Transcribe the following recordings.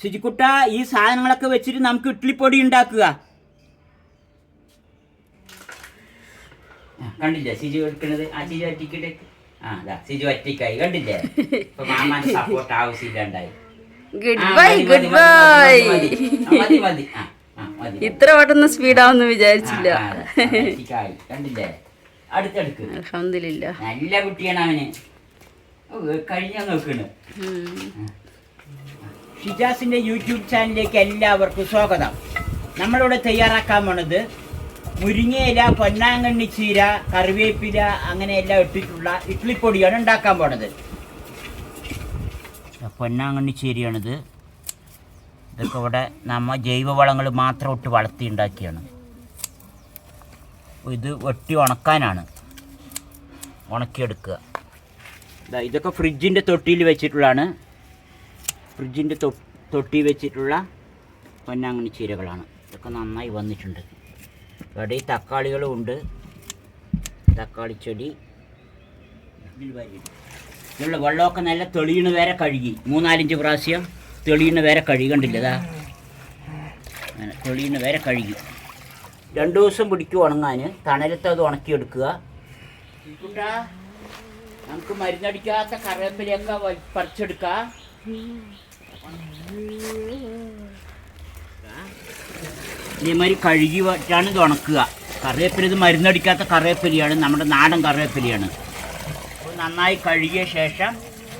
ശുചിക്കുട്ട ഈ സാധനങ്ങളൊക്കെ വെച്ചിട്ട് നമുക്ക് ഇഡ്ലിപ്പൊടി ഉണ്ടാക്കുക. കണ്ടില്ലേ? സിജു എടുക്കുന്നത് ആ സിജു ഒറ്റയ്ക്കിട്ട് ആ അതാ സിജു ഒറ്റയ്ക്കായി. കണ്ടില്ലേ? ഇപ്പൊ മാമാന്റെ സപ്പോർട്ട് ആവശ്യമില്ലാണ്ടായി. ഗുഡ് ബൈ ഗുഡ് ബൈ മതി, മതി. ആ. ഇത്ര പെട്ടെന്ന് സ്പീഡാവെന്ന് വിചാരിച്ചില്ല. കണ്ടില്ലേ? അടുത്തെടുക്ക്. നല്ല കുട്ടിയാണ് അവന്. കഴിഞ്ഞ നോക്കണ്. ഉം. ഷിജാസിന്റെ യൂട്യൂബ് ചാനലിലേക്ക് എല്ലാവർക്കും സ്വാഗതം. നമ്മളിവിടെ തയ്യാറാക്കാൻ പോണത് മുരിങ്ങയില പൊന്നാങ്കണ്ണി ചീര കറിവേപ്പില അങ്ങനെയെല്ലാം ഇട്ടിട്ടുള്ള ഇഡ്ലിപ്പൊടിയാണ് ഉണ്ടാക്കാൻ പോണത്. പൊന്നാങ്കണ്ണി ചീരയാണിത്. ഇതൊക്കെ ഇവിടെ നമ്മ ജൈവവളങ്ങൾ മാത്രം ഇട്ട് വളർത്തി ഉണ്ടാക്കിയാണ്. ഇത് വെട്ടി ഉണക്കാനാണ്. ഉണക്കിയെടുക്കുക. ഇതൊക്കെ ഫ്രിഡ്ജിന്റെ തൊട്ടിയിൽ വെച്ചിട്ടുള്ളതാണ്. ഫ്രിഡ്ജിന്റെ തൊട്ടി വെച്ചിട്ടുള്ള പൊന്നാങ്ങണി ചീരകളാണ്. ഇതൊക്കെ നന്നായി വന്നിട്ടുണ്ട്. ഇവിടെ തക്കാളികളും ഉണ്ട്. തക്കാളി ചെടി. ഇതിലുള്ള വെള്ളമൊക്കെ നല്ല തെളിയണ വരെ കഴുകി. മൂന്നാലഞ്ച് പ്രാവശ്യം തെളിയണ വരെ കഴുകണ്ടില്ലതാ തെളിയണ വരെ കഴുകി. രണ്ട് ദിവസം പിടിക്കും ഉണങ്ങാൻ തണലത്ത് അത് ഉണക്കിയെടുക്കുക. നമുക്ക് മരുന്നടിക്കാത്ത കറിവേപ്പിലയൊക്കെ പറിച്ചെടുക്കാം. ഇതേമാതിരി കഴുകി വെച്ചാണ് ഇത് ഉണക്കുക. കറിവേപ്പില ഇത് മരുന്നടിക്കാത്ത കറിവേപ്പിലയാണ് നമ്മുടെ നാടൻ കറിവേപ്പിലയാണ്. അപ്പോൾ നന്നായി കഴുകിയ ശേഷം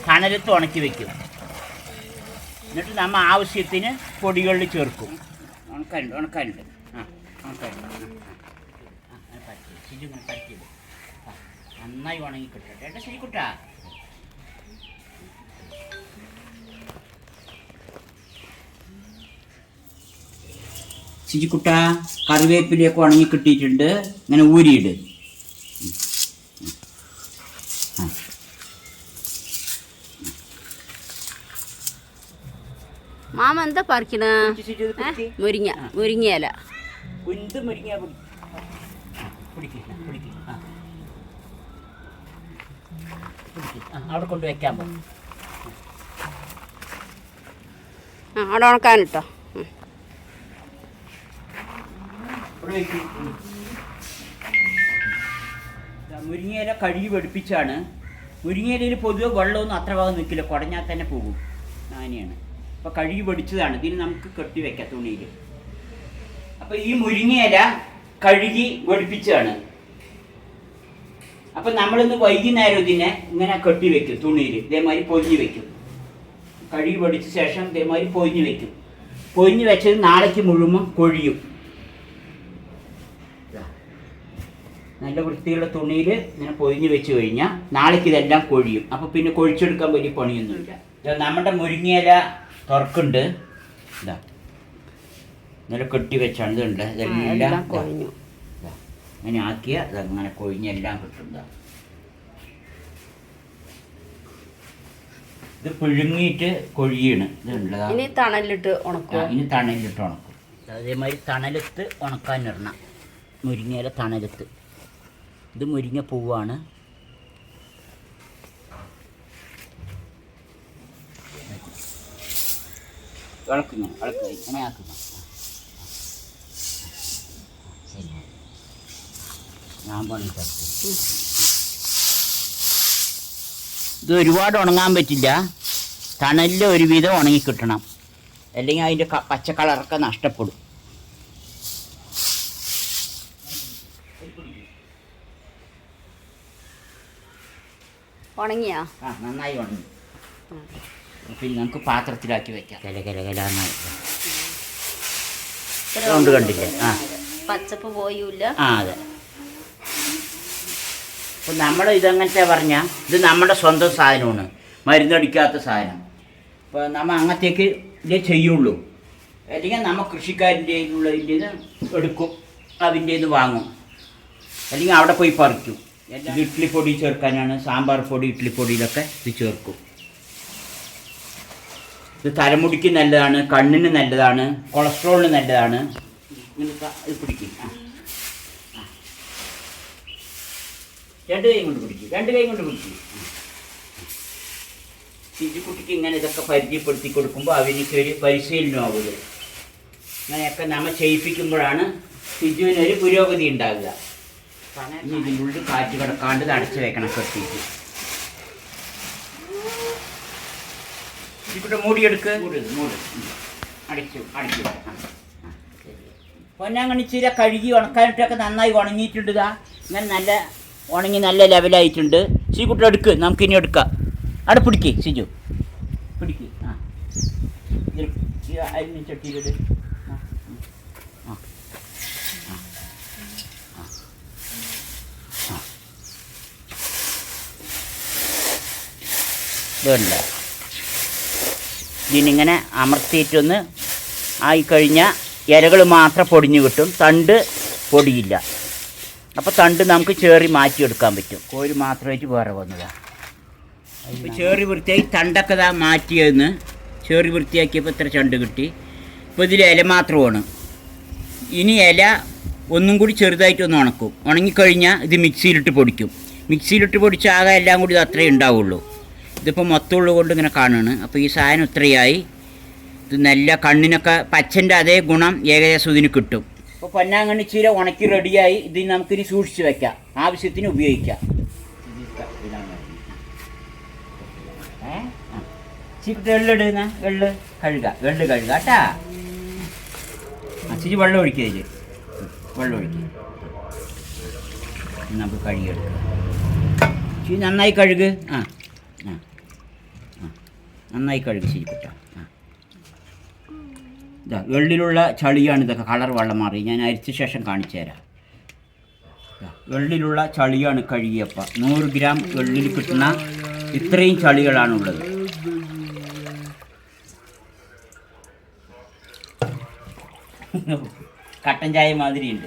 തണലത്ത് ഉണക്കി വെക്കും. എന്നിട്ട് നമ്മൾ ആവശ്യത്തിന് പൊടികളിൽ ചേർക്കും. ഉണക്കാനുണ്ട് ഉണക്കാനുണ്ട്. ആ ഉണക്കാനുണ്ട്. പറ്റിയത് ശരി, പറ്റിയത് നന്നായി ഉണങ്ങി കിട്ടട്ടെ ഏട്ടാ ശരിക്കുട്ടാ ശിജിക്കുട്ട കറിവേപ്പിലയൊക്കെ ഉണങ്ങി കിട്ടിയിട്ടുണ്ട്. ഇങ്ങനെ ഊരിയിട്. മാമ എന്താ പറിക്കണ. മുരിങ്ങ മുരിങ്ങയില കുന്ത് മുരിങ്ങ അവിടെ കൊണ്ട് വെക്കാൻ പോകും ആ അവിടെ ഉണക്കാനിട്ടോ ഉം. ഇവിടെ വെക്ക്. ഉം. ദാ മുരിങ്ങയില കഴുകി വെടിപ്പിച്ചാണ്. മുരിങ്ങയിലയിൽ പൊതുവെ വെള്ളമൊന്നും അത്ര ഭാഗം നിൽക്കില്ല. കുടഞ്ഞാൽ തന്നെ പോകും. അങ്ങനെയാണ്. അപ്പോൾ കഴുകി വെടിച്ചതാണ്. ഇതിന് നമുക്ക് കെട്ടി വെക്കാം തുണിയിൽ. അപ്പോൾ ഈ മുരിങ്ങയില കഴുകി വെടിപ്പിച്ചാണ്. അപ്പം നമ്മളിന്ന് വൈകുന്നേരം ഇതിനെ ഇങ്ങനെ കെട്ടി വെക്കും തുണിയിൽ. ഇതേമാതിരി പൊതിഞ്ഞ് വെക്കും. കഴുകി വെടിച്ച ശേഷം ഇതേമാതിരി പൊതിഞ്ഞ് വെക്കും. പൊതിഞ്ഞ് വെച്ചത് നാളേക്ക് മുഴുവൻ കൊഴിയും. നല്ല വൃത്തിയുള്ള തുണിയിൽ ഇങ്ങനെ പൊതിഞ്ഞ് വെച്ച് കഴിഞ്ഞാൽ നാളേക്ക് ഇതെല്ലാം കൊഴിയും. അപ്പോൾ പിന്നെ കൊഴിച്ചെടുക്കാൻ വലിയ പണിയൊന്നുമില്ല. ഇതാ നമ്മുടെ മുരിങ്ങയില തുറക്കുണ്ട്. ഇതാ ഇന്നലെ കെട്ടി വെച്ചാണ് ഇതുണ്ട് ഇതെല്ലാം കൊഴിഞ്ഞു. അങ്ങനെ ആക്കിയ അതങ്ങനെ കൊഴിഞ്ഞെല്ലാം കിട്ടും ഇത് പിഴുങ്ങിയിട്ട് കൊഴിയാണ്. ഇതുണ്ടതാ ഇനി തണലിട്ട് ഉണക്കുക ഇനി തണലിട്ട് ഉണക്കും. അതേമാതിരി തണലത്ത് ഉണക്കാൻ ഇടണം. മുരിങ്ങയില തണലത്ത് ഇത് മുരിങ്ങ പൂവാണ്. ഇത് ഒരുപാട് ഉണങ്ങാൻ പറ്റില്ല. തണലിൽ ഒരുവിധം ഉണങ്ങിക്കിട്ടണം. അല്ലെങ്കിൽ അതിന്റെ പച്ച കളറൊക്കെ നഷ്ടപ്പെടും. ഉണങ്ങിയാ? ആ നന്നായി ഉണങ്ങി. പിന്നെ നമുക്ക് പാത്രത്തിലാക്കി വെക്കാം. കല കല കലാന്ന് സൗണ്ട് കണ്ടില്ലേ? ആ. പച്ചപ്പ് പോയൂല്ല ആ അതെ. അപ്പം നമ്മൾ ഇതങ്ങനത്തെ പറഞ്ഞാൽ ഇത് നമ്മുടെ സ്വന്തം സാധനമാണ്. മരുന്നടിക്കാത്ത സാധനം. അപ്പോൾ നമ്മൾ അങ്ങനത്തേക്ക് ഇതേ ചെയ്യുള്ളൂ. അല്ലെങ്കിൽ നമ്മൾ കൃഷിക്കാരന്റെ ഉള്ളതിന്റെ എടുക്കും അതിന്റെ നിന്ന് വാങ്ങും. അല്ലെങ്കിൽ അവിടെ പോയി പറിക്കും. ഇത് ഇഡ്ഡലിപ്പൊടി ചേർക്കാനാണ്. സാമ്പാർ പൊടി ഇഡ്ലിപ്പൊടിയിലൊക്കെ ഇത് ചേർക്കും. ഇത് തലമുടിക്ക് നല്ലതാണ് കണ്ണിന് നല്ലതാണ് കൊളസ്ട്രോളിന് നല്ലതാണ്. ഇത് പിടിക്കും. രണ്ട് കൈ കൊണ്ട് പിടിക്കും. രണ്ട് കൈ കൊണ്ട് പിടിക്കും. ഇങ്ങനെ ഇതൊക്കെ പരിചയപ്പെടുത്തി കൊടുക്കുമ്പോൾ അവനിക്ക് ഒരു പരിശീലനമാവുള്ളൂ അങ്ങനെയൊക്കെ നമ്മൾ ചെയ്യിപ്പിക്കുമ്പോഴാണ് സിജുവിനൊരു പുരോഗതി ഉണ്ടാകുക ഇനി ഇതിനുള്ളിൽ കാറ്റ് കിടക്കാണ്ട് അടച്ചു വെക്കണം കെട്ടിയിട്ട്. ഇവിടെ മൂടിയെടുക്ക്. മൂട് മൂട് ഉം. അടിച്ചു അടിച്ചു വെക്കണം ആ, ചീര കഴുകി ഉണക്കാനിട്ടൊക്കെ നന്നായി ഉണങ്ങിയിട്ടുണ്ട് ഇതാ. ഇങ്ങനെ നല്ല ഉണങ്ങി നല്ല ലെവലായിട്ടുണ്ട്. ചീക്കുട്ടി എടുക്ക് നമുക്ക് ഇനി എടുക്കാം. അവിടെ പിടിക്ക് സിജു പിടിക്ക്. ആ. അരിഞ്ഞ ആ, ഉം. ആ. ആ. ആ. ആ. ഇതുണ്ട് ഇതിനിങ്ങനെ അമർത്തിയിട്ടൊന്ന് ആയിക്കഴിഞ്ഞാൽ ഇരകൾ മാത്രം പൊടിഞ്ഞു കിട്ടും. തണ്ട് പൊടിയില്ല. അപ്പോൾ തണ്ട് നമുക്ക് ചേറി മാറ്റിയെടുക്കാൻ പറ്റും. കോഴി മാത്രമായിട്ട് വേറെ വന്നതാണ് ഇപ്പോൾ ചേറി വൃത്തിയായി തണ്ടൊക്കെ ഇതാ മാറ്റിയെന്ന് ചേറി വൃത്തിയാക്കിയപ്പോൾ ഇത്ര ചണ്ട് കിട്ടി. ഇപ്പോൾ ഇതിൽ ഇല മാത്രമാണ്. ഇനി ഇല ഒന്നും കൂടി ചെറുതായിട്ടൊന്ന് ഉണക്കും. ഉണങ്ങിക്കഴിഞ്ഞാൽ ഇത് മിക്സിയിലിട്ട് പൊടിക്കും. മിക്സിയിലിട്ട് പൊടിച്ച എല്ലാം കൂടി ഇത് അത്രയേ ഉണ്ടാവുള്ളൂ. ഇതിപ്പോൾ മൊത്തമുള്ളത് കൊണ്ട് ഇങ്ങനെ കാണുകയാണ് അപ്പോൾ ഈ സാധനം ഇത്രയായി. ഇത് നല്ല കണ്ണിനൊക്കെ പച്ചന്റെ അതേ ഗുണം ഏകദേശം ഇതിന് കിട്ടും. അപ്പോൾ പൊന്നാങ്കണ്ണി ചീര ഉണക്കി റെഡിയായി. ഇത് നമുക്കിനി സൂക്ഷിച്ച് വെക്കാം. ആവശ്യത്തിന് ഉപയോഗിക്കാം. എള്ള് കഴുകുക കേട്ടാ. അച്ചിരി വെള്ളം ഒഴിക്കുക ഇതിൽ വെള്ളം ഒഴിക്കുക നമുക്ക് നന്നായി കഴുകുക ആ. നന്നായി കഴുകി ശരിപ്പെട്ട ആ. ഇതാ വെള്ളിലുള്ള ചളിയാണ് ഇതൊക്കെ. കളർ വെള്ളം മാറി. ഞാൻ അരിച്ച ശേഷം കാണിച്ചു തരാം. വെള്ളിലുള്ള ചളിയാണ് കഴുകിയപ്പ. നൂറ് ഗ്രാം വെള്ളിൽ കിട്ടുന്ന ഇത്രയും ചളികളാണുള്ളത്. കട്ടൻ ചായ മാതിരിയുണ്ട്.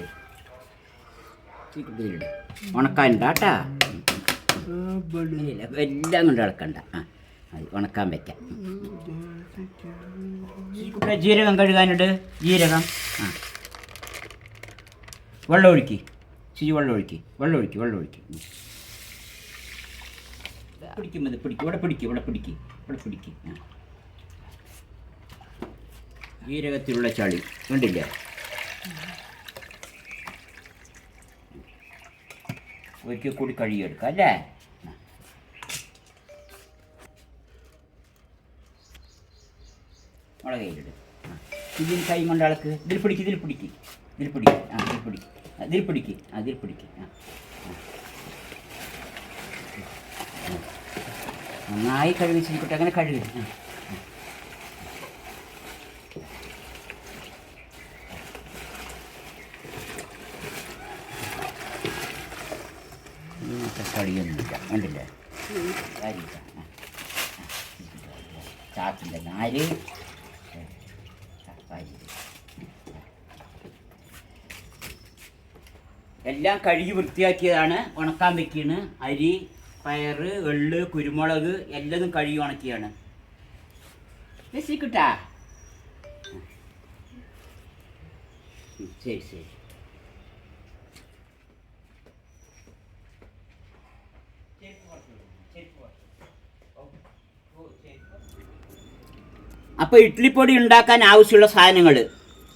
ഉണക്കാനുണ്ടാട്ടാ എല്ലാം കൊണ്ട് ഇളക്കണ്ട ആ അത് ഉണക്കാൻ വെക്കാം. ഇവിടെ ജീരകം കഴുകാനുണ്ട് ജീരകം. ആ. വെള്ളം ഒഴുക്കി. ചിരി വെള്ളം ഒഴുക്കി. വെള്ളം ഒഴുക്കി വെള്ളം ഒഴുക്കി. പിടിക്കും ഇത് പിടിക്കും. ഇവിടെ പിടിക്കും ഇവിടെ പിടിക്കും. ഇവിടെ പിടിക്കും. ആ. ജീരകത്തിലുള്ള ചളി. കണ്ടില്ല? ഒരിക്കൽ കൂടി കഴുകിയെടുക്കാം അല്ലേ ആ. മുളക് കയ്യിലിട് ആ. ഇതിൽ കൈ കൊണ്ട് അളക്ക്. ഇതിൽ പിടിക്ക് ഇതിൽ പിടിക്ക്. ഇതിൽ പിടിക്ക്. ആ ഇതിൽ പിടിക്ക്. അതിൽ പിടിക്ക്. അതിൽ പിടിക്ക്. ആ. നന്നായി കഴുകി ചിരിക്കട്ടെ അങ്ങനെ കഴുകി. കളിയൊന്നുമില്ല കണ്ടില്ലേ. ചാക്കിന്റെ നാല് എല്ലാം കഴുകി വൃത്തിയാക്കിയതാണ് ഉണക്കാൻ വെക്കുകയാണ് അരി പയറ് എള്ള് കുരുമുളക് എല്ലതും കഴുകി ഉണക്കിയാണ്. രസിക്കുട്ടാ ശരി ശരി. അപ്പോൾ ഇഡ്ഡലിപ്പൊടി ഉണ്ടാക്കാൻ ആവശ്യമുള്ള സാധനങ്ങൾ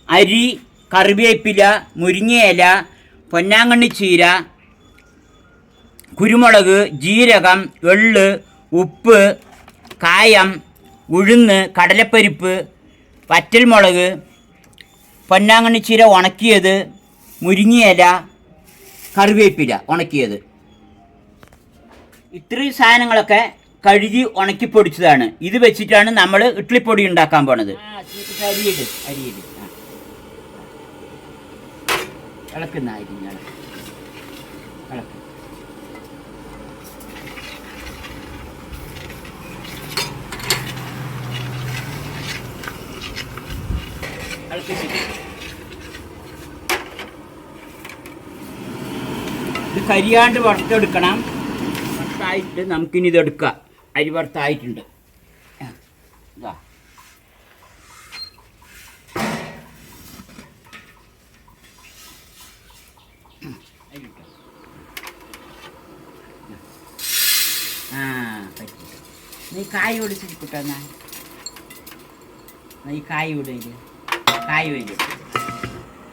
അരി കറിവേപ്പില മുരിങ്ങയില പൊന്നാങ്കണ്ണി ചീര കുരുമുളക് ജീരകം എള്ള് ഉപ്പ് കായം ഉഴുന്ന് കടലപ്പരിപ്പ് വറ്റൽമുളക് പൊന്നാങ്കണ്ണി ചീര ഉണക്കിയത് മുരിങ്ങയില കറിവേപ്പില ഉണക്കിയത്. ഇത്രയും സാധനങ്ങളൊക്കെ കഴുകി ഉണക്കി പൊടിച്ചതാണ്. ഇത് വെച്ചിട്ടാണ് നമ്മൾ ഇഡ്ലിപ്പൊടി ഉണ്ടാക്കാൻ പോണത്. അരിയിട് അരിയിട് ആ. ഇളക്കുന്ന അരി ഞാൻ ഇളക്ക്. ഇളക്കി ശരി. ഇത് കരിയാണ്ട് വറുത്തെടുക്കണം. വറുത്തായിട്ട് നമുക്കിനി ഇത് എടുക്കാം അരി വറുത്തായിട്ടുണ്ട് ആ, ഇതാ അരി ഇട്ടോ. ആ പറ്റി നീ കായ ഒടിച്ചിട്ട് കിട്ടാന്നാ ഈ കായ് ഇവിടെ കായ് വരും.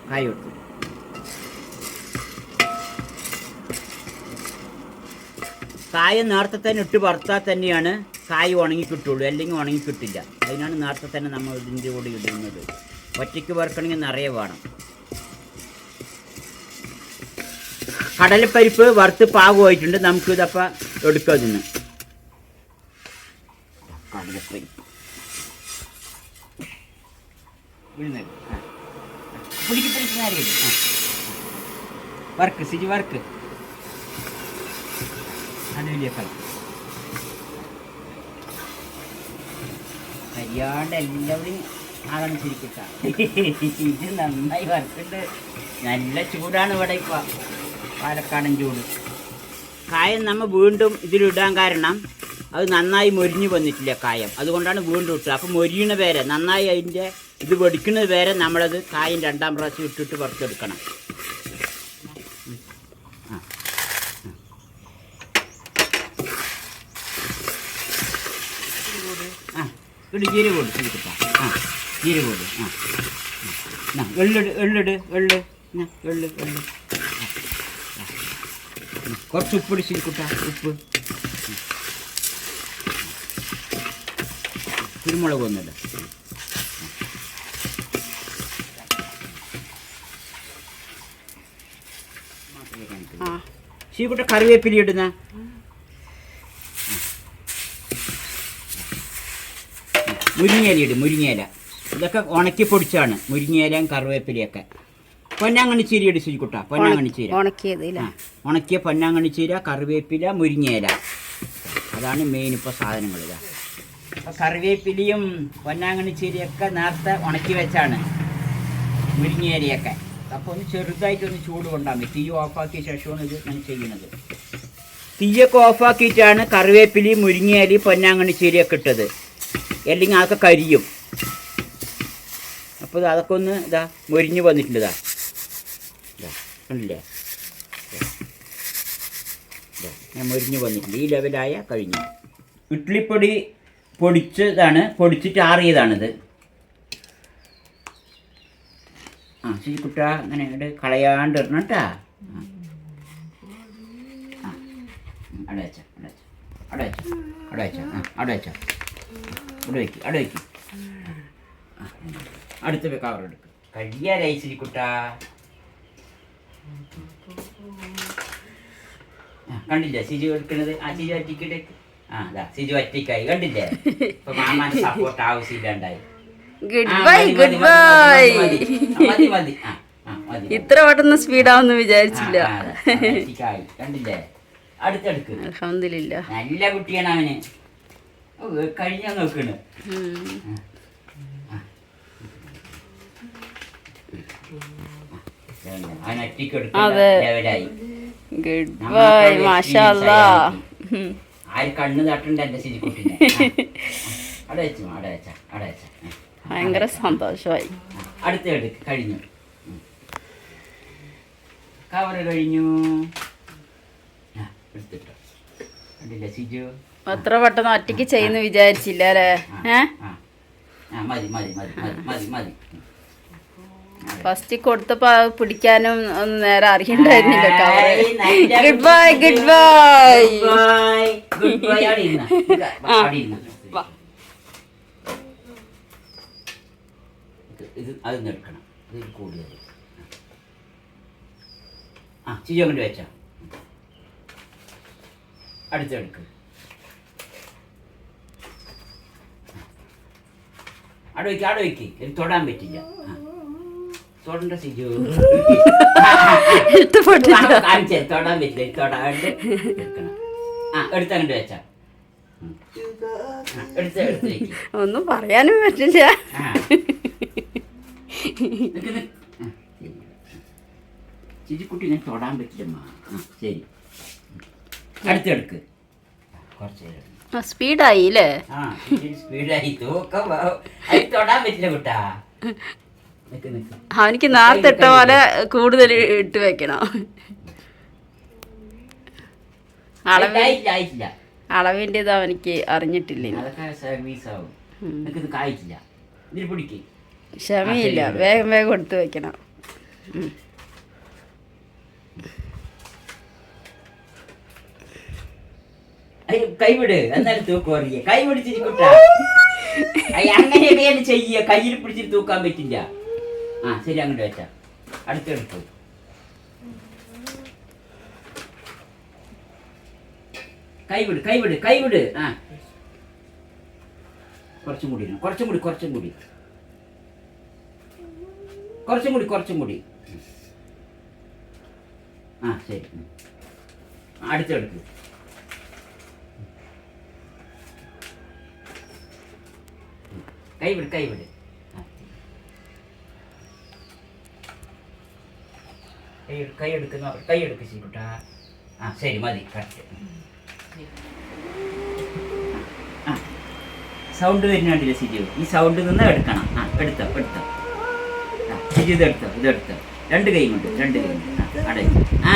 കായ കൊടുത്തു. കായ നേരത്തെ തന്നെ ഇട്ട് വറുത്താൽ തന്നെയാണ് കായ് ഉണങ്ങി കിട്ടുള്ളൂ അല്ലെങ്കിൽ ഉണങ്ങി കിട്ടില്ല അതിനാണ് നേരത്തെ തന്നെ നമ്മൾ ഇതിന്റെ കൂടെ ഇടുന്നത്. ഒറ്റയ്ക്ക് വറുക്കണമെങ്കിൽ നിറയെ വേണം. കടലപ്പരിപ്പ് വറുത്ത് പാകമായിട്ടുണ്ട്. നമുക്ക് എടുക്കാതിന്ന് എടുക്കാം ഉഴുന്നത്. ആ. Work Siji work. അത് വലിയ കളി. കരിയാണ്ട് എല്ലാവരും ആകണം ഇത് നന്നായി വറുക്കുന്നുണ്ട് നല്ല ചൂടാണ് ഇവിടെ ഇപ്പൊ. പാലക്കാടൻ ചൂട്. കായം നമ്മ വീണ്ടും ഇതിലിടാൻ കാരണം അത് നന്നായി മൊരിഞ്ഞു വന്നിട്ടില്ല കായം. അതുകൊണ്ടാണ് വീണ്ടും ഇട്ടത്. അപ്പം മൊരിയണ പേരെ നന്നായി അതിന്റെ ഇത് വെടിക്കുന്നത് വരെ നമ്മളത് കായം രണ്ടാം പ്രാവശ്യം ഇട്ടിട്ട് വറുത്തെടുക്കണം. ആ ഇവിടെ ജീരക കൊടു ശരിക്കട്ടാ ആ ജീരക കൊടു ആ എള്ളിട് എള്ളിട് എള്ള് എള്ള് എള്ള്. കുറച്ച് ഉപ്പ് ശരിക്കുട്ട ഉപ്പ്. ഉം. കുരുമുളക് ഒന്നുമില്ല ആ. ശരിക്കുട്ട കറിവേപ്പില ഇടുന്ന. മുരിങ്ങയില ഇടും മുരിങ്ങയില. ഇതൊക്കെ ഉണക്കി പൊടിച്ചാണ് മുരിങ്ങയിലയും കറിവേപ്പിലയൊക്കെ. പൊന്നാങ്കണ്ണി ചീര ഇടും ശരിക്കുട്ട പൊന്നാങ്കണ്ണി ചീര. ഉണക്കിയ പൊന്നാങ്കണ്ണി ചീര കറിവേപ്പില മുരിങ്ങയില. അതാണ് മെയിൻ ഇപ്പോൾ സാധനങ്ങൾ ഇതാ അപ്പോൾ കറിവേപ്പിലയും പൊന്നാങ്ങണി ചീരയൊക്കെ നേരത്തെ ഉണക്കി വെച്ചാണ് മുരിങ്ങേരിയൊക്കെ. അപ്പോൾ ഒന്ന് ചെറുതായിട്ടൊന്ന് ചൂട് കൊണ്ടാൽ മതി. തീ ഓഫാക്കിയ ശേഷമാണ് ഇത് ഞാൻ ചെയ്യുന്നത്. തീയൊക്കെ ഓഫാക്കിയിട്ടാണ് കറിവേപ്പിലി പൊന്നാങ്ങണി ചീരയൊക്കെ ഇട്ടത്. അല്ലെങ്കിൽ അതൊക്കെ കരിയും. അപ്പോൾ അതൊക്കെ ഒന്ന് ഇതാ മുരിഞ്ഞ് വന്നിട്ടുണ്ട് ഞാൻ മുരിഞ്ഞ് വന്നിട്ടുണ്ട്. ഈ ലെവലായ കഴിഞ്ഞു ഇഡ്ലിപ്പൊടി പൊടിച്ചതാണ് പൊടിച്ചിട്ട് ആറിയതാണിത് ആ ശരി കുട്ട അങ്ങനെ ഇങ്ങോട്ട് കളയാണ്ട് ഇടണം കേട്ടാ ആ അടുത്ത കവർ എടുക്കും. ശരിക്കുട്ട കണ്ടില്ല സിജു എടുക്കണത്? ആ ഒറ്റയ്ക്കിട്ട് ആ അതാ സിജു ഒറ്റയ്ക്കായി കണ്ടില്ലേ? ഇപ്പൊ മാമാൻ സപ്പോർട്ട് ആവശ്യമില്ലാണ്ടായി. ഗുഡ് ബൈ ഗുഡ് ബൈ മതി, മതി. ഇത്ര പെട്ടെന്ന് സ്പീഡാവെന്ന് വിചാരിച്ചില്ല. കണ്ടില്ലേ? അടുത്തടുക്ക്. അലഹമില്ല നല്ല കുട്ടിയാണ് അവന്. കഴിഞ്ഞ നോക്കണ്. അവൻ ഒറ്റയ്ക്ക് ഗുഡ് ബൈ experience ആര് കണ്ണ് തട്ടണ്ട എന്റെ ശരിക്കുട്ടിനെ അവിടെ വെച്ചു അവിടെ വെച്ച അവിടെ വെച്ച. ഭയങ്കര സന്തോഷമായി. അടുത്ത എടുക്ക് കഴിഞ്ഞു. കവറ് കഴിഞ്ഞു. എടുത്തിട്ടോ. കണ്ടില്ലേ സിജു? അത്ര പെട്ടെന്ന് ഒറ്റയ്ക്ക് ചെയ്യുന്നു വിചാരിച്ചില്ല അല്ലേ? ഏ? മതി മതി മതി മതി മതി മതി. ഫസ്റ്റ് കൊടുത്തപ്പോ അത് പിടിക്കാനും ഒന്നും നേരെ അറിയണ്ടായിരുന്നില്ല ഗുഡ് ബൈ ഗുഡ് ബൈ. ഇത് അത് എടുക്കണം. ഇത് ആ വെച്ച. അടുത്തെടുക്ക് അവിടെ വയ്ക്ക് അവിടെ വയ്ക്ക്. ഇത് തൊടാൻ പറ്റില്ല. ആ. തൊടാൻ പറ്റില്ല ഇത് തൊടാണ്ട് എടുക്കണം ആ എടുത്തങ്ങോട്ട് വെച്ചാ. ഒന്നും പറയാനും പറ്റില്ല. ചിരിക്കുട്ടി ഇങ്ങനെ തൊടാൻ പറ്റില്ലമ്മ. ശരി. അടുത്തെടുക്ക് കുറച്ച്. സ്പീഡായി അല്ലേ സ്പീഡായി. തൂക്കം തൊടാൻ പറ്റില്ല കുട്ടാ. അവനിക്ക് നേരത്തെ ഇട്ട പോലെ കൂടുതൽ ഇട്ട് വെക്കണം. അളവിന്റെ ആയിട്ടില്ല ആയിട്ടില്ല അളവിന്റെ ഇത് അവനിക്ക് അറിഞ്ഞിട്ടില്ല ക്ഷമയില്ല വേഗം വേഗം എടുത്ത് വെക്കണം. കൈവിട്. എന്നാലും കൈ അങ്ങനെ ചെയ്യ. കയ്യിൽ പിടിച്ചിട്ട് തൂക്കാൻ പറ്റില്ല. ആ ശരി അങ്ങോട്ട് വെച്ച. അടുത്തെടുത്തു കൈവിട് കൈവിട് കൈവിട്. ആ. കുറച്ചും കൂടി. കുറച്ചും കൂടി കുറച്ചും കൂടി. കുറച്ചും കൂടി കുറച്ചും കൂടി. ആ ശരി. അടുത്തെടുത്തു കൈവിട് കൈവിട് ആ. കൈ കൈ എടുക്കുന്ന കൈ എടുക്ക് ആ ശരി മതി കറക്റ്റ് സൗണ്ട് വരുന്നുണ്ടല്ലോ സിജു? ഈ സൗണ്ടിൽ നിന്ന് എടുക്കണം. ആ എടുത്ത എടുത്തോ. സിജു ഇത് എടുത്തോ ഇത് എടുത്തോ. രണ്ട് കൈ കൊണ്ട് രണ്ട് കൈ കൊണ്ട്. ആ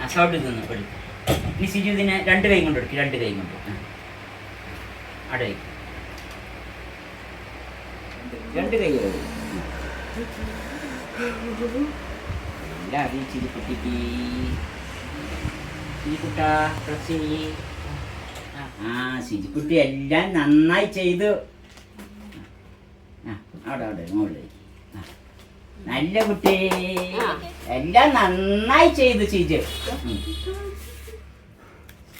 ആ സൗണ്ടിൽ നിന്ന് എടുത്തു ഈ സിജു ഇതിനെ രണ്ട് കൈ കൊണ്ട് എടുക്കും രണ്ട് കൈ കൊണ്ട്. അടയ്ക്കും രണ്ട് കൈ എല്ലാം അറിയിച്ചിരി കുട്ടിക്ക് സിജിക്കുട്ടാ പ്രസ് ചെയ്യ് ആ. സിജിക്കുട്ടി എല്ലാം നന്നായി ചെയ്തു. ആ അവിടെ അവിടെ മുകളിൽ. നല്ല കുട്ടി. എല്ലാം നന്നായി ചെയ്തു ഉം.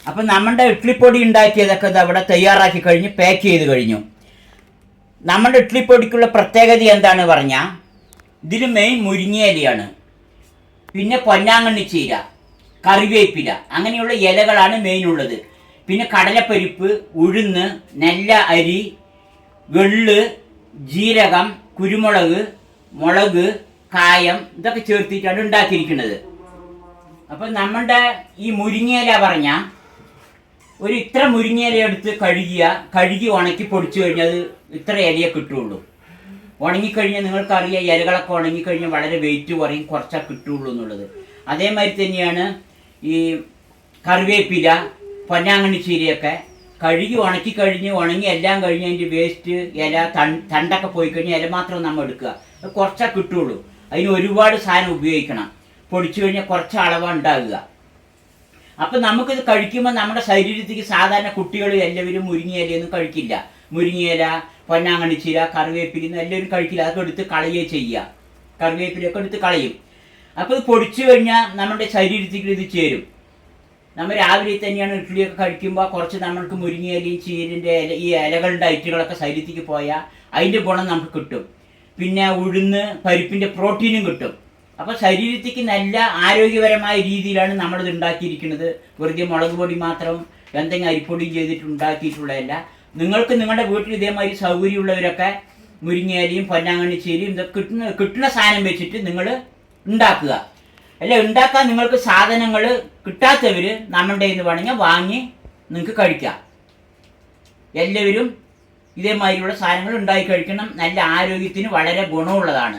അപ്പൊ നമ്മുടെ ഇഡ്ലിപ്പൊടി ഉണ്ടാക്കിയതൊക്കെ ഇത് അവിടെ തയ്യാറാക്കി കഴിഞ്ഞ് പാക്ക് ചെയ്ത് കഴിഞ്ഞു. നമ്മുടെ ഇഡ്ലിപ്പൊടിക്കുള്ള പ്രത്യേകത എന്താണ് പറഞ്ഞാൽ ഇതിൽ മെയിൻ മുരിങ്ങയിലയാണ്. പിന്നെ പൊന്നാങ്കണ്ണി ചീര കറിവേപ്പില അങ്ങനെയുള്ള ഇലകളാണ് മെയിൻ ഉള്ളത്. പിന്നെ കടലപ്പരിപ്പ് ഉഴുന്ന് നെല്ല അരി വെള്ള് ജീരകം കുരുമുളക് മുളക് കായം ഇതൊക്കെ ചേർത്തിട്ടാണ് ഉണ്ടാക്കിയിരിക്കുന്നത്. അപ്പം നമ്മുടെ ഈ മുരിങ്ങയില പറഞ്ഞ ഒരു ഇത്ര മുരിങ്ങയില എടുത്ത് കഴുകിയ കഴുകി ഉണക്കി പൊടിച്ചു കഴിഞ്ഞാൽ ഇത്ര ഇലയെ കിട്ടുള്ളൂ. ഉണങ്ങിക്കഴിഞ്ഞാൽ നിങ്ങൾക്കറിയാം ഇലകളൊക്കെ ഉണങ്ങിക്കഴിഞ്ഞാൽ വളരെ വെയിറ്റ് കുറയും കുറച്ചാൽ കിട്ടുള്ളൂ എന്നുള്ളത്. അതേമാതിരി തന്നെയാണ് ഈ കറിവേപ്പില പൊന്നാങ്കണ്ണി ചീരയൊക്കെ. കഴുകി ഉണക്കി കഴിഞ്ഞ് ഉണങ്ങി എല്ലാം കഴിഞ്ഞ് അതിന്റെ വേസ്റ്റ് ഇല തണ്ടൊക്കെ പോയി കഴിഞ്ഞാൽ ഇല മാത്രം നമ്മൾ എടുക്കുക. കുറച്ചാൽ കിട്ടുള്ളൂ. അതിന് ഒരുപാട് സാധനം ഉപയോഗിക്കണം. പൊടിച്ചു കഴിഞ്ഞാൽ കുറച്ച് അളവാണ് ഉണ്ടാകുക അപ്പം നമുക്കിത് കഴിക്കുമ്പോൾ നമ്മുടെ ശരീരത്തിക്ക് സാധാരണ കുട്ടികൾ എല്ലാവരും മുരിങ്ങയിലയൊന്നും കഴിക്കില്ല. മുരിങ്ങയില പൊന്നാങ്ങണിച്ചീര കറിവേപ്പില എല്ലാവരും കഴിക്കില്ല. അതൊക്കെ എടുത്ത് കളയുകയോ ചെയ്യുക. കറിവേപ്പിലൊക്കെ എടുത്ത് കളയും. അപ്പോൾ ഇത് പൊടിച്ചു കഴിഞ്ഞാൽ നമ്മുടെ ശരീരത്തിൽ ഇത് ചേരും. നമ്മൾ രാവിലെ തന്നെയാണ് ഇഡ്ഡലിയൊക്കെ കഴിക്കുമ്പോൾ കുറച്ച് നമ്മൾക്ക് മുരിങ്ങയിലയും ചീരിന്റെ ഇല ഈ ഇലകളുടെ ഐറ്റുകളൊക്കെ ശരീരത്തിക്ക് പോയാൽ അതിന്റെ ഗുണം നമുക്ക് കിട്ടും. പിന്നെ ഉഴുന്ന് പരിപ്പിന്റെ പ്രോട്ടീനും കിട്ടും. അപ്പോൾ ശരീരത്തിക്ക് നല്ല ആരോഗ്യപരമായ രീതിയിലാണ് നമ്മളിത് ഉണ്ടാക്കിയിരിക്കുന്നത്. വെറുതെ മുളക് പൊടി മാത്രം എന്തെങ്കിലും അരിപ്പൊടിയും ചെയ്തിട്ട് ഉണ്ടാക്കിയിട്ടുള്ളതല്ല. നിങ്ങൾക്ക് നിങ്ങളുടെ വീട്ടിൽ ഇതേമാതിരി സൗകര്യമുള്ളവരൊക്കെ മുരിങ്ങയിലയും പൊന്നാങ്കണ്ണിച്ചേരിയും ഇതൊക്കെ കിട്ടുന്ന കിട്ടുന്ന സാധനം വെച്ചിട്ട് നിങ്ങൾ ഉണ്ടാക്കുക. അല്ല ഉണ്ടാക്കാൻ നിങ്ങൾക്ക് സാധനങ്ങൾ കിട്ടാത്തവർ നമ്മളുടെ എന്ന് വേണമെങ്കിൽ വാങ്ങി നിങ്ങൾക്ക് കഴിക്കാം. എല്ലാവരും ഇതേമാതിരിയുള്ള സാധനങ്ങൾ ഉണ്ടാക്കി കഴിക്കണം. നല്ല ആരോഗ്യത്തിന് വളരെ ഗുണമുള്ളതാണ്.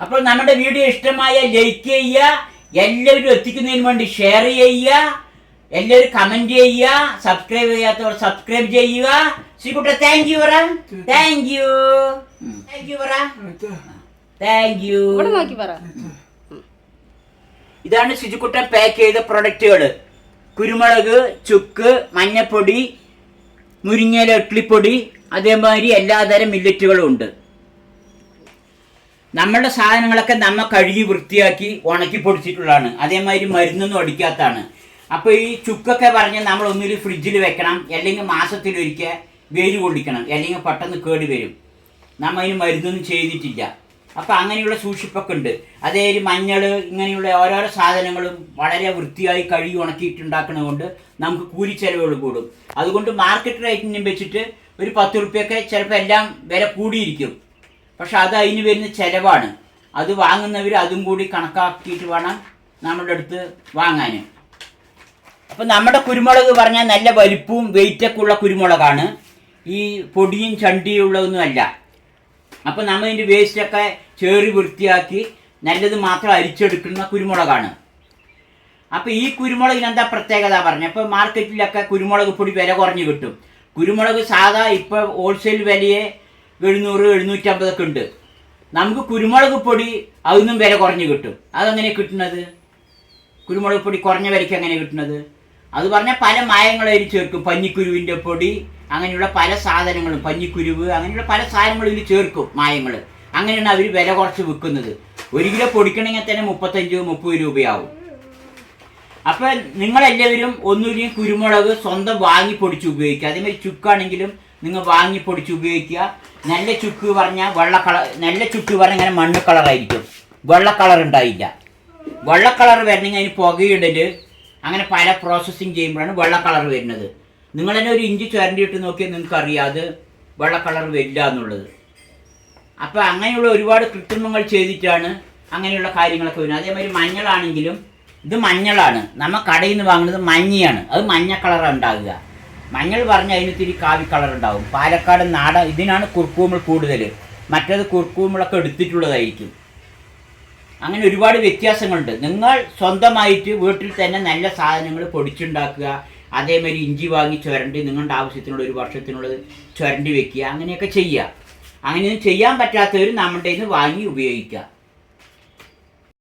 അപ്പോൾ നമ്മുടെ വീഡിയോ ഇഷ്ടമായ ലൈക്ക് ചെയ്യുക. എല്ലാവരും എത്തിക്കുന്നതിന് വേണ്ടി ഷെയർ ചെയ്യുക. എല്ലാവരും കമന്റ് ചെയ്യുക സബ്സ്ക്രൈബ് ചെയ്യാത്തവർ സബ്സ്ക്രൈബ് ചെയ്യുക. ശ്രീകുട്ട താങ്ക് യു പറ. താങ്ക് യു താങ്ക് യു പറ. താങ്ക് യു ഇതാണ് ശുചിക്കുട്ടൻ പാക്ക് ചെയ്ത പ്രൊഡക്റ്റുകൾ കുരുമുളക് ചുക്ക് മഞ്ഞപ്പൊടി മുരിങ്ങയില ഇഡ്ലിപ്പൊടി അതേമാതിരി എല്ലാതരം മില്ലറ്റുകളും ഉണ്ട്. നമ്മളുടെ സാധനങ്ങളൊക്കെ നമ്മ കഴുകി വൃത്തിയാക്കി ഉണക്കി പൊടിച്ചിട്ടുള്ളതാണ്. അതേമാതിരി മരുന്നൊന്നും അടിക്കാത്തതാണ്. അപ്പോൾ ഈ ചുക്കൊക്കെ പറഞ്ഞ് നമ്മൾ ഒന്നിൽ ഫ്രിഡ്ജിൽ വെക്കണം അല്ലെങ്കിൽ മാസത്തിലൊരിക്കൽ വെയിൽ കൊള്ളിക്കണം അല്ലെങ്കിൽ പെട്ടെന്ന് കേടി വരും. നമ്മൾ അതിന് മരുന്നൊന്നും ചെയ്തിട്ടില്ല. അപ്പോൾ അങ്ങനെയുള്ള സൂക്ഷിപ്പൊക്കെ ഉണ്ട്. അതേ മഞ്ഞൾ ഇങ്ങനെയുള്ള ഓരോരോ സാധനങ്ങളും വളരെ വൃത്തിയായി കഴുകി ഉണക്കിയിട്ടുണ്ടാക്കുന്നത് കൊണ്ട് നമുക്ക് കൂലി ചെലവുകൾ കൂടും. അതുകൊണ്ട് മാർക്കറ്റ് റേറ്റിനും വെച്ചിട്ട് ഒരു പത്ത് റുപ്യൊക്കെ ചിലപ്പോൾ എല്ലാം വില കൂടിയിരിക്കും. പക്ഷെ അത് അതിന് വരുന്ന ചിലവാണ്. അത് വാങ്ങുന്നവർ അതും കൂടി കണക്കാക്കിയിട്ട് വേണം നമ്മുടെ അടുത്ത് വാങ്ങാൻ. അപ്പം നമ്മുടെ കുരുമുളക് പറഞ്ഞാൽ നല്ല വലിപ്പവും വെയിറ്റൊക്കെ ഉള്ള കുരുമുളകാണ്. ഈ പൊടിയും ചണ്ടിയും ഉള്ളതൊന്നുമല്ല അപ്പം നമ്മൾ ഇതിന്റെ വേസ്റ്റൊക്കെ ചേറി വൃത്തിയാക്കി നല്ലത് മാത്രം അരിച്ചെടുക്കുന്ന കുരുമുളകാണ്. അപ്പോൾ ഈ കുരുമുളകിന് എന്താ പ്രത്യേകത പറഞ്ഞു അപ്പോൾ മാർക്കറ്റിലൊക്കെ കുരുമുളക് പൊടി വില കുറഞ്ഞു കിട്ടും. കുരുമുളക് സാധാ ഇപ്പോൾ ഹോൾസെയിൽ വിലയെ എഴുന്നൂറ് എഴുന്നൂറ്റമ്പതൊക്കെ ഉണ്ട്. നമുക്ക് കുരുമുളക് പൊടി അതൊന്നും വില കുറഞ്ഞു കിട്ടും. അതെങ്ങനെ കിട്ടുന്നത്? കുരുമുളക് പൊടി കുറഞ്ഞ വിലയ്ക്ക് എങ്ങനെ കിട്ടുന്നത്? അത് പറഞ്ഞാൽ പല മായങ്ങളതിൽ ചേർക്കും. പഞ്ഞിക്കുരുവിന്റെ പൊടി അങ്ങനെയുള്ള പല സാധനങ്ങളും പഞ്ഞിക്കുരുവ് അങ്ങനെയുള്ള പല സാധനങ്ങളും ഇതിൽ ചേർക്കും മായങ്ങൾ അങ്ങനെയാണ് അവർ വില കുറച്ച് വിൽക്കുന്നത്. ഒരു കിലോ പൊടിക്കണമെങ്കിൽ തന്നെ മുപ്പത്തഞ്ച് മുപ്പത് രൂപയാവും. അപ്പം നിങ്ങളെല്ലാവരും ഒന്നുകിലും കുരുമുളക് സ്വന്തം വാങ്ങി പൊടിച്ച് ഉപയോഗിക്കുക. അതേമാതിരി ചുക്കാണെങ്കിലും നിങ്ങൾ വാങ്ങി പൊടിച്ച് ഉപയോഗിക്കുക. നല്ല ചുക്ക് പറഞ്ഞാൽ വെള്ള കളർ നല്ല ചുക്ക് പറഞ്ഞാൽ ഇങ്ങനെ മണ്ണ് കളറായിരിക്കും. വെള്ള കളർ ഉണ്ടായില്ല. വെള്ള കളർ വരണമെങ്കിൽ അതിന് പുകയിടൽ അങ്ങനെ പല പ്രോസസ്സിങ് ചെയ്യുമ്പോഴാണ് വെള്ള കളർ വരുന്നത്. നിങ്ങൾ തന്നെ ഒരു ഇഞ്ചി ചുരണ്ടിയിട്ട് നോക്കിയാൽ നിങ്ങൾക്ക് അറിയാതെ വെള്ള കളർ വരില്ല എന്നുള്ളത്. അപ്പോൾ അങ്ങനെയുള്ള ഒരുപാട് കൃത്രിമങ്ങൾ ചെയ്തിട്ടാണ് അങ്ങനെയുള്ള കാര്യങ്ങളൊക്കെ വരുന്നത്. അതേമാതിരി മഞ്ഞളാണെങ്കിലും ഇത് മഞ്ഞളാണ്. നമ്മൾ കടയിൽ നിന്ന് വാങ്ങുന്നത് മഞ്ഞയാണ്. അത് മഞ്ഞ കളറാണ് ഉണ്ടാകുക മഞ്ഞൾ പറഞ്ഞ് അതിന് ഇത്തിരി കാവി കളർ ഉണ്ടാവും. പാലക്കാട് നാടൻ ഇതിനാണ് കുർക്കൂമൾ കൂടുതൽ മറ്റേത് കുർക്കൂമളൊക്കെ എടുത്തിട്ടുള്ളതായിരിക്കും. അങ്ങനെ ഒരുപാട് വ്യത്യാസങ്ങളുണ്ട്. നിങ്ങൾ സ്വന്തമായിട്ട് വീട്ടിൽ തന്നെ നല്ല സാധനങ്ങൾ പൊടിച്ചുണ്ടാക്കുക അതേമാതിരി ഇഞ്ചി വാങ്ങി ചുരണ്ടി നിങ്ങളുടെ ആവശ്യത്തിനുള്ള ഒരു വർഷത്തിനുള്ളത് ചുരണ്ടി വെക്കുക അങ്ങനെയൊക്കെ ചെയ്യുക. അങ്ങനെയൊന്നും ചെയ്യാൻ പറ്റാത്തവർ നമ്മുടെ നിന്ന് വാങ്ങി ഉപയോഗിക്കുക.